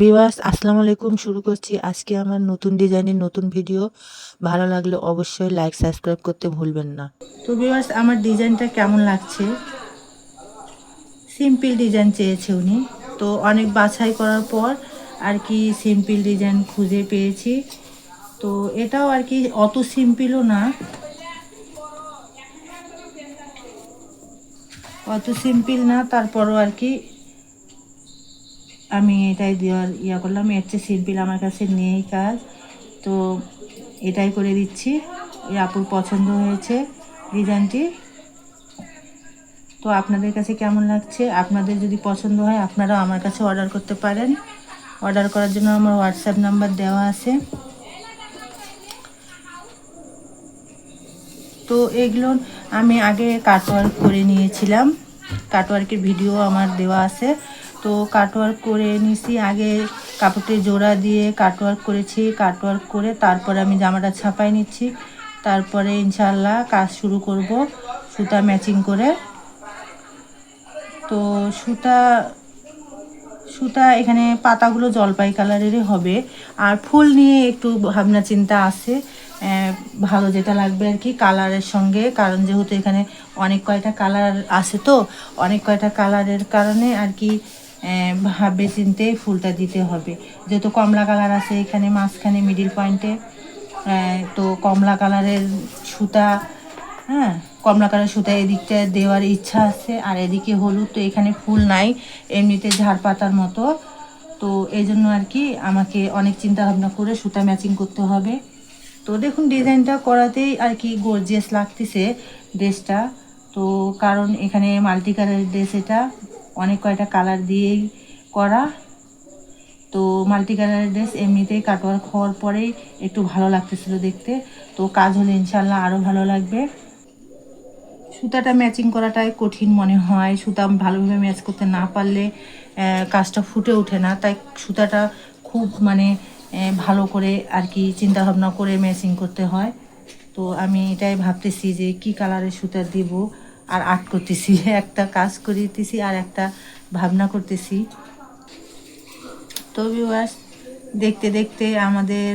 বিওয়ার্স আসসালামু আলাইকুম। শুরু করছি আজকে আমার নতুন ডিজাইনের নতুন ভিডিও। ভালো লাগলে অবশ্যই লাইক সাবস্ক্রাইব করতে ভুলবেন না। তো বিওয়ার্স আমার ডিজাইনটা কেমন লাগছে? সিম্পল ডিজাইন চেয়েছে উনি। তো অনেক বাছাই করার পর আর কি সিম্পল ডিজাইন খুঁজে পেয়েছি। তো এটাও আর কি অত সিম্পলও না। অত সিম্পল না, তারপরও আর কি আমি এটাই দেওয়ার ইয়া করলাম এর চেয়ে সিম্পল আমার কাছে নেই কাজ। তো এটাই করে দিচ্ছি। ওই আপুর পছন্দ হয়েছে ডিজাইনটি। তো আপনাদের কাছে কেমন লাগছে? আপনাদের যদি পছন্দ হয়, আপনারাও আমার কাছে অর্ডার করতে পারেন। অর্ডার করার জন্য আমার হোয়াটসঅ্যাপ নাম্বার দেওয়া আছে। তো এগুলো আমি আগে কাটওয়ার্ক করে নিয়েছিলাম। কাটওয়ার্কের ভিডিও আমার দেওয়া আছে। তো কাটওয়ার্ক করে নিছি। আগে কাপড়টি জোড়া দিয়ে কাটওয়ার্ক করেছি। কাটওয়ার্ক করে তারপরে আমি জামাটা ছাপাই নিচ্ছি। তারপরে ইনশাল্লাহ কাজ শুরু করব সুতা ম্যাচিং করে। তো সুতা সুতা এখানে পাতাগুলো জলপাই কালারেরই হবে। আর ফুল নিয়ে একটু ভাবনা চিন্তা আছে। ভালো যেটা লাগবে আর কি কালারের সঙ্গে। কারণ যেহেতু এখানে অনেক কয়টা কালার আছে তো, অনেক কয়টা কালারের কারণে আর কি ভাবে চিনতে ফুলটা দিতে হবে। যেহেতু কমলা কালার আছে এখানে মাঝখানে মিডিল পয়েন্টে তো কমলা কালারের সুতা হ্যাঁ কমলা কালার সুতা এদিকটা দেওয়ার ইচ্ছা আছে, আর এদিকে হলুদ তো এখানে ফুল নাই, এমনিতে ঝাড় পাতার মতো। তো এই জন্য আর কি আমাকে অনেক চিন্তা ভাবনা করে সুতা ম্যাচিং করতে হবে। তো দেখুন ডিজাইনটা করাতেই আর কি গর্জিয়াস লাগতেছে ড্রেসটা। তো কারণ এখানে মাল্টি কালারের ড্রেস এটা অনেক কয়টা কালার দিয়েই করা। তো মাল্টি কালারের ড্রেস এমনিতেই কাটওয়ার্ক হওয়ার পরেই একটু ভালো লাগতেছিল দেখতে। তো কাজ হলে ইনশাল্লাহ আরও ভালো লাগবে। সুতাটা ম্যাচিং করাটাই কঠিন মনে হয়। সুতা ভালোভাবে ম্যাচ করতে না পারলে কাজটা ফুটে ওঠে না। তাই সুতাটা খুব মানে ভালো করে আর কি চিন্তা ভাবনা করে ম্যাচিং করতে হয়। তো আমি এটাই ভাবতেছি যে কি কালারের সুতা দিব? আর আর্ট করতেছি, একটা কাজ করিতেছি আর একটা ভাবনা করতেছি। তো ভিউয়ার্স দেখতে দেখতে আমাদের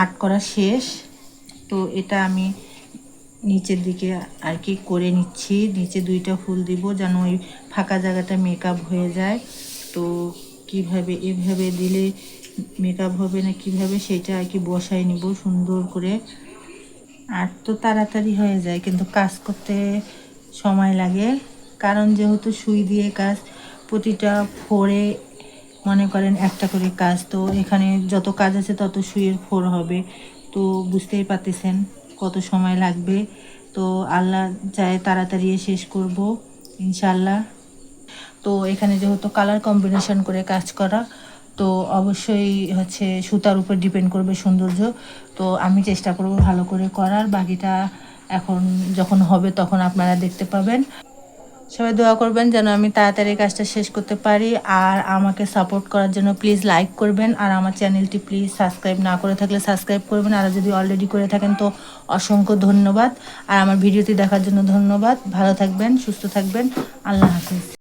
আর্ট করা শেষ। তো এটা আমি নিচের দিকে আর কি করে নিচ্ছি। নিচে দুইটা ফুল দিব যেন ওই ফাঁকা জায়গাটা মেকআপ হয়ে যায়। তো কীভাবে, এভাবে দিলে মেকআপ হবে না কীভাবে, সেটা আর কি বসাই নিব সুন্দর করে। আর তো তাড়াতাড়ি হয়ে যায়, কিন্তু কাজ করতে সময় লাগে। কারণ যেহেতু সুই দিয়ে কাজ, প্রতিটা ফোরে মনে করেন একটা করে কাজ, তো এখানে যত কাজ আছে তত সুইয়ের ফোর হবে। তো বুঝতেই পারতেছেন কত সময় লাগবে। তো আল্লাহ চায় তাড়াতাড়ি শেষ করব ইনশাল্লাহ তো এখানে যেহেতু কালার কম্বিনেশন করে কাজ করা তো অবশ্যই হচ্ছে সুতার উপর ডিপেন্ড করবে সৌন্দর্য। তো আমি চেষ্টা করব ভালো করে করার। বাকিটা এখন যখন হবে তখন আপনারা দেখতে পাবেন। সবাই দোয়া করবেন যেন আমি তাড়াতাড়ি কাজটা শেষ করতে পারি। আর আমাকে সাপোর্ট করার জন্য প্লিজ লাইক করবেন। আর আমার চ্যানেলটি প্লিজ সাবস্ক্রাইব না করে থাকলে সাবস্ক্রাইব করবেন। আর যদি অলরেডি করে থাকেন তো অসংখ্য ধন্যবাদ। আর আমার ভিডিওটি দেখার জন্য ধন্যবাদ। ভালো থাকবেন, সুস্থ থাকবেন। আল্লাহ হাফিজ।